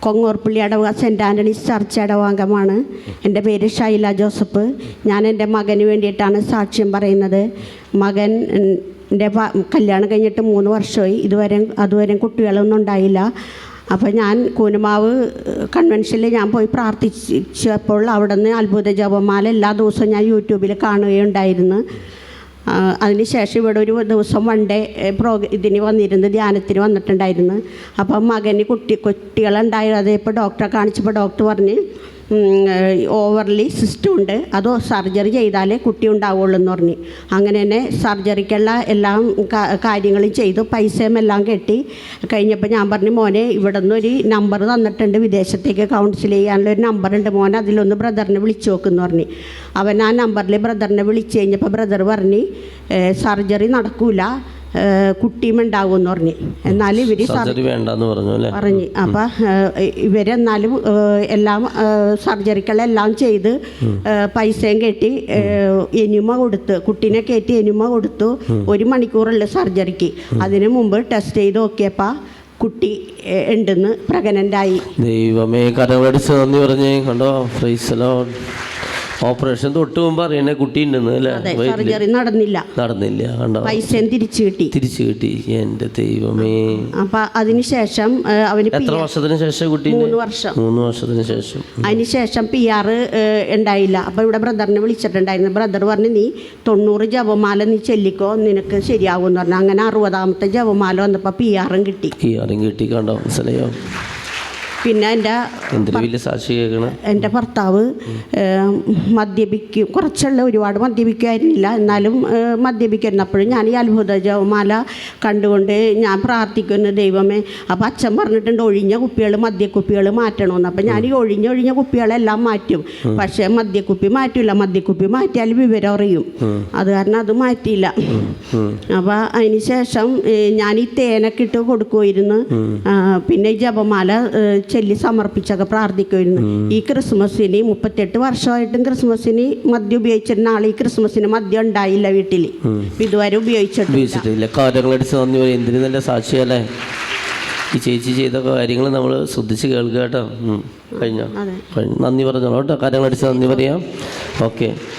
കൊങ്ങോർപ്പള്ളി അടവ saint Antony's church അടവാംഗമാണ് എന്റെ പേര് ഷൈല ജോസഫ്. ഞാൻ എന്റെ മകന് വേണ്ടിയിട്ടാണ് സാക്ഷ്യം പറയുന്നത്. മകൻ എന്റെ കല്യാണം കഴിഞ്ഞിട്ട് മൂന്ന് വർഷമായി. ഇതുവരെ അതുവരെ കുട്ടികളൊന്നും ഉണ്ടായില്ല. അപ്പോൾ ഞാൻ കൂനുമാവ് കൺവെൻഷനിൽ ഞാൻ പോയി പ്രാർത്ഥിച്ചപ്പോൾ അവിടെ നിന്ന് അത്ഭുത ജപമാല എല്ലാ ദിവസവും ഞാൻ യൂട്യൂബിൽ കാണുകയുണ്ടായിരുന്നു. അതിനുശേഷം ഇവിടെ ഒരു ദിവസം വൺ ഡേ പ്രോഗ്ര ഇതിന് വന്നിരുന്നു ധ്യാനത്തിന് വന്നിട്ടുണ്ടായിരുന്നു. അപ്പം മകന് കുട്ടി കുട്ടികളുണ്ടായത് ഇപ്പോൾ ഡോക്ടറെ കാണിച്ചപ്പോൾ ഡോക്ടർ പറഞ്ഞ് ഓവർലി സിസ്റ്റം ഉണ്ട് അതോ സർജറി ചെയ്താലേ കുട്ടി ഉണ്ടാവുള്ളൂ എന്ന് പറഞ്ഞ്. അങ്ങനെ തന്നെ സർജറിക്കുള്ള എല്ലാം കാര്യങ്ങളും ചെയ്തു. പൈസയും എല്ലാം കെട്ടി കഴിഞ്ഞപ്പോൾ ഞാൻ പറഞ്ഞു മോനെ ഇവിടെ നിന്നൊരു നമ്പർ തന്നിട്ടുണ്ട്. വിദേശത്തേക്ക് കൗൺസിൽ ചെയ്യാനുള്ള ഒരു നമ്പറുണ്ട് മോനെ അതിലൊന്ന് ബ്രദറിനെ വിളിച്ചു നോക്കുന്നു പറഞ്ഞ്. അവൻ ആ നമ്പറിൽ ബ്രദറിനെ വിളിച്ചു കഴിഞ്ഞപ്പോൾ ബ്രദർ പറഞ്ഞ് സർജറി നടക്കൂല. ഏഹ് കുട്ടിയും ഉണ്ടാകുമെന്ന് പറഞ്ഞ് എന്നാൽ ഇവർ പറഞ്ഞു പറഞ്ഞ്. അപ്പം ഇവരെന്നാലും എല്ലാം സർജറിക്കളെല്ലാം സർജറികളെല്ലാം ചെയ്ത് പൈസയും കെട്ടി എനിമ കൊടുത്ത് കുട്ടീനെ കയറ്റി എനിമ കൊടുത്തു ഒരു മണിക്കൂറുള്ള സർജറിക്ക്. അതിനു മുമ്പ് ടെസ്റ്റ് ചെയ്ത് നോക്കിയപ്പോൾ കുട്ടി ഉണ്ടെന്ന് പ്രഗ്നന്റായി ദൈവമേ കരമടിച്ച് നന്ദി പറഞ്ഞേ കണ്ടോ? ഫ്രൈസലോ ഓപ്പറേഷൻ തൊട്ട് മുമ്പ് അറിയണേ കുട്ടി ഉണ്ടെന്ന് അല്ലേ? സർജറി നടന്നില്ല. നടന്നില്ല കണ്ടോ? പൈസയും തിരിച്ചു കിട്ടി. തിരിച്ചു കിട്ടി. എന്റെ ദൈവമേ. അപ്പൊ അതിനുശേഷം അവന് പി എത്ര വർഷത്തിന് ശേഷം കുട്ടി മൂന്ന് വർഷം. മൂന്ന് വർഷത്തിന് ശേഷം. അതിനുശേഷം പി ആർ ഉണ്ടായില്ല. അപ്പൊ ഇവിടെ ബ്രദറിനെ വിളിച്ചിട്ടുണ്ടായിരുന്നു. ബ്രദർ പറഞ്ഞു നീ തൊണ്ണൂറ് ജപമാല നീ ചെല്ലിക്കോ നിനക്ക് ശരിയാകും എന്ന് പറഞ്ഞു. അങ്ങനെ അറുപതാമത്തെ ജപമാല വന്നപ്പോൾ പി ആറും കിട്ടി. പി ആറും കിട്ടി കണ്ടോ? മനസ്സിലായോ? പിന്നെ എന്റെ എന്റെ ഭർത്താവ് മദ്യപിക്കും. കുറച്ചുള്ള ഒരുപാട് മദ്യപിക്കുമായിരുന്നില്ല എന്നാലും മദ്യപിക്കുന്നപ്പോഴും ഞാൻ ഈ അത്ഭുത ജവമാല കണ്ടുകൊണ്ട് ഞാൻ പ്രാർത്ഥിക്കുന്നു ദൈവമേ. അപ്പോൾ അച്ഛൻ പറഞ്ഞിട്ടുണ്ട് ഒഴിഞ്ഞ കുപ്പികൾ മദ്യക്കുപ്പികൾ മാറ്റണമെന്ന്. അപ്പം ഞാൻ ഈ ഒഴിഞ്ഞ ഒഴിഞ്ഞ കുപ്പികളെല്ലാം മാറ്റും. പക്ഷേ മദ്യക്കുപ്പി മാറ്റില്ല മദ്യക്കുപ്പി മാറ്റിയാൽ വിവരം അറിയും. അത് കാരണം അത് മാറ്റിയില്ല. അപ്പോൾ അതിന് ശേഷം ഞാൻ ഈ തേനൊക്കെ ഇട്ട് കൊടുക്കുമായിരുന്നു പിന്നെ ഈ ജപമാല ചൊല്ലി സമർപ്പിച്ചൊക്കെ പ്രാർത്ഥിക്കുമായിരുന്നു. ഈ ക്രിസ്മസിന് മുപ്പത്തെട്ട് വർഷമായിട്ടും ക്രിസ്മസിന് മദ്യം ഉപയോഗിച്ചിരുന്ന ആൾ ഈ ക്രിസ്മസിന് മദ്യം ഉണ്ടായില്ല വീട്ടിൽ ഇതുവരെ ഉപയോഗിച്ചിട്ടില്ല. ഉപയോഗിച്ചിട്ടില്ല. കാര്യങ്ങളടിച്ച് നന്ദി പറയും. എന്തിനു നല്ല സാക്ഷിയല്ലേ? ഈ ചേച്ചി ചെയ്ത കാര്യങ്ങൾ നമ്മൾ ശ്രദ്ധിച്ച് കേൾക്കുക കേട്ടോ. കഴിഞ്ഞു. നന്ദി പറഞ്ഞോളൂ കേട്ടോ. കാര്യങ്ങളടിച്ച് നന്ദി പറയാം. ഓക്കെ.